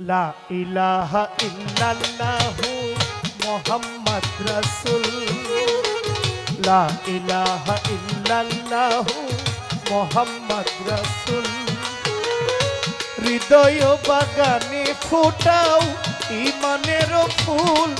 লা ইলাহা ইল্লাল্লাহু মোহাম্মদ রাসূল লা ইলাহা ইল্লাল্লাহু মোহাম্মদ রাসূল হৃদয় বাগানে ফোটাও, ইমানের ফুল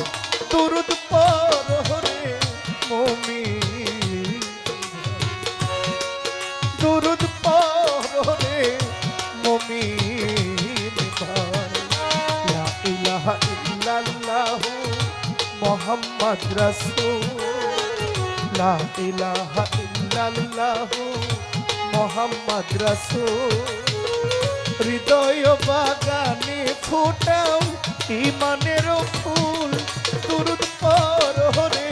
রাসূল লা ইলাহা ইল্লাল্লাহ মোহাম্মদ রাসূল। হৃদয় বাগানে ফোটাও ইমানের ফুল। দুরুদ হরে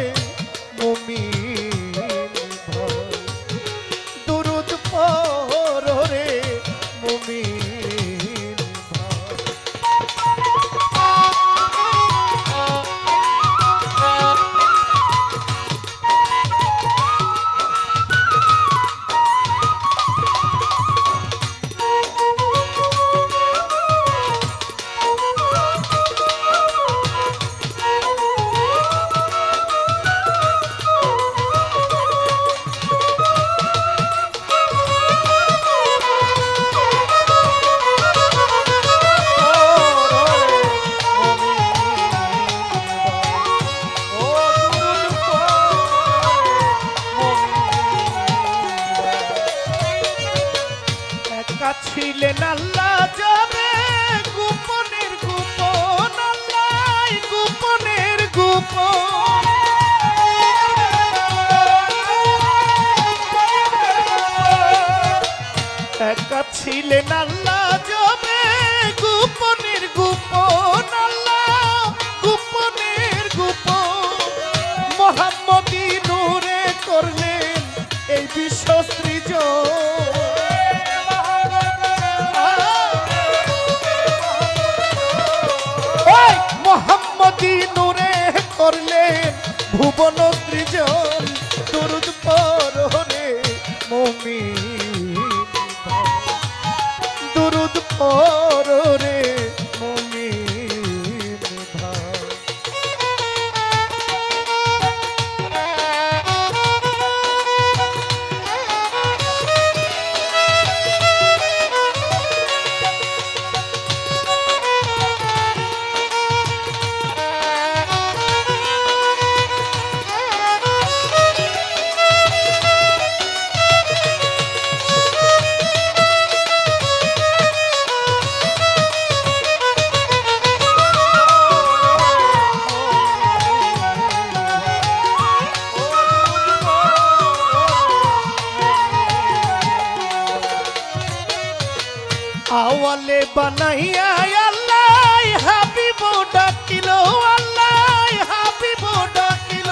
একা ছিলেন আল্লাহ আওয়ালে বানাইয়া আল্লাহ হাবিব ডাকিল আল্লাহ হাবিব ডাকিল।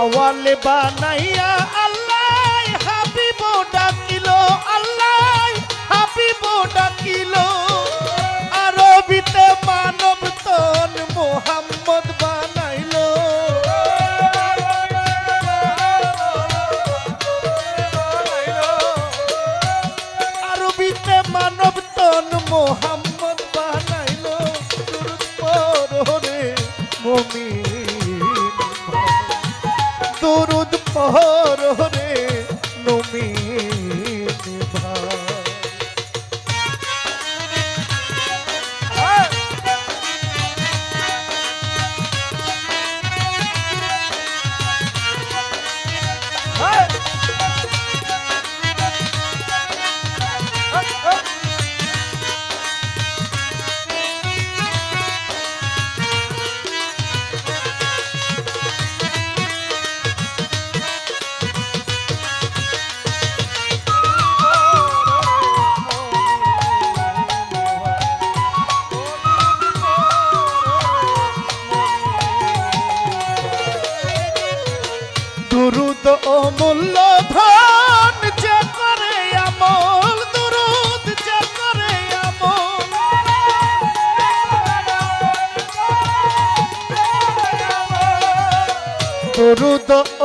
আওয়ালে বানাইয়া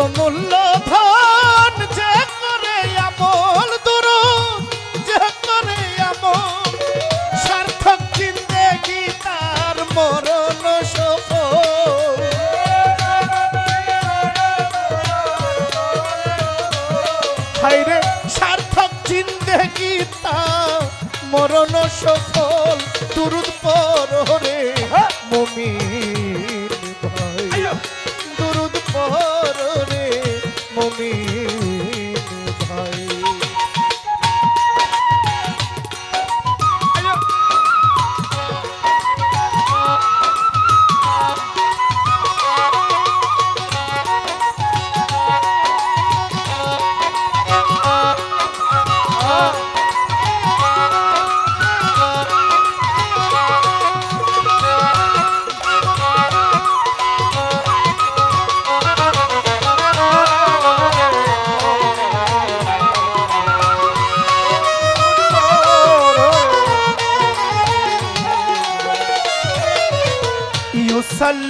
অমূল্য ধন যে করে আমল দূর যে করে আমল সার্থক জিন্দেগি তার মরণ সফল। হাইরে সার্থক জিন্দেগি তার মরণ সফল। মমিন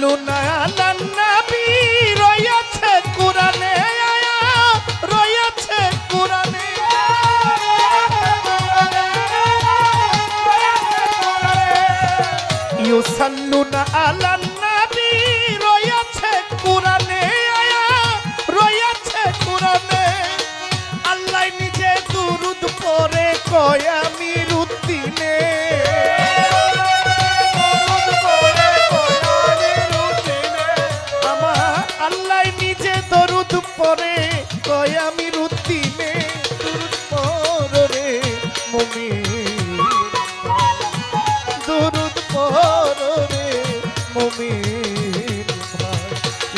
ইউসাল্লুনা আলান নবী রয়েছে কোরআনে আয়া রয়েছে কোরআনে। ইউসাল্লুনা আলান নবী, রয়েছে কোরআনে আয়া রয়েছে কোরআনে। আল্লাহ নিজে দুরুদ পরে কয় আল্লাহ নিজে দরুদ পরে কয় আমি রুদ্দিনে দরুদ পরে মমি দরুদ পরে মমি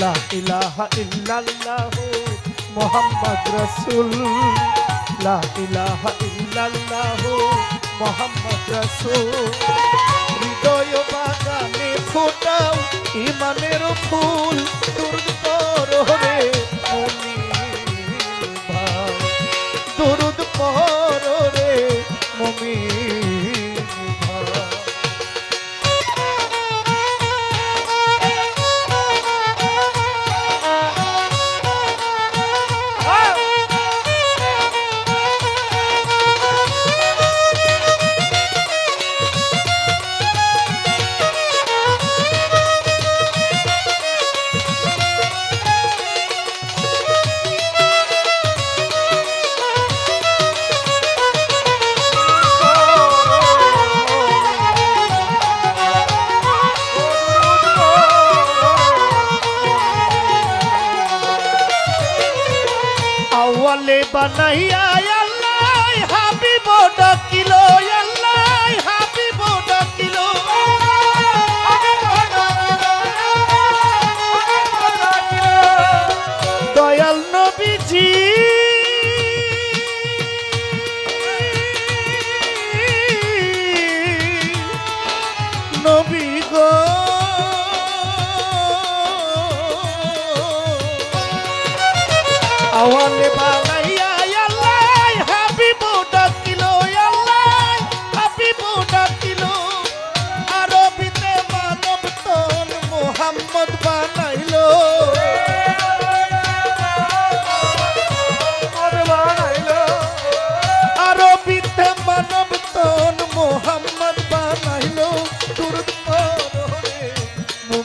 লা ইলাহা ইল্লাল্লাহ মোহাম্মদ রাসূল। লা ইলাহা ইল্লাল্লাহ মোহাম্মদ রাসূল। হৃদয় বাগানে ফোটাও ইমানের ফুল। দুর্গ পরে মনি দুরুদ পরে মমি ভাই আওয়ালে বানাইয়া আল্লাহ হাবিব ডাকিল।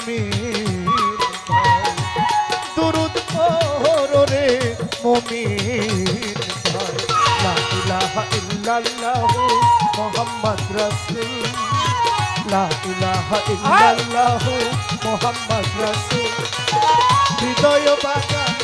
ভাই দুরুদ মুমিন ভাই লা ইলাহা ইল্লাল্লাহ মুহাম্মদ হৃদয় বাগানে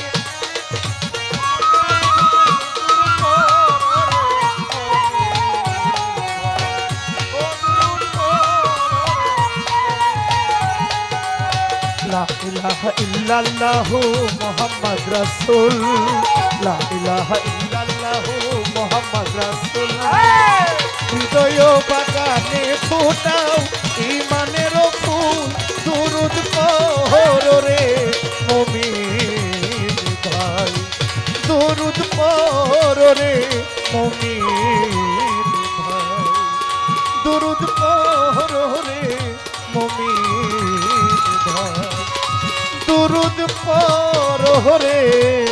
ইল্লাল্লাহ মুহাম্মদ রাসূল। লা ইলাহা ইল্লাল্লাহ মুহাম্মদ রাসূল। হৃদয় বাগানে ফোটাও ইমানের ফুল, দুরুদ পহর রে মমিন ভাই। দুরুদ পহর রে মমিন ভাই। দুরুদ পহর রে মমিন ভাই দুরুদ পহর রে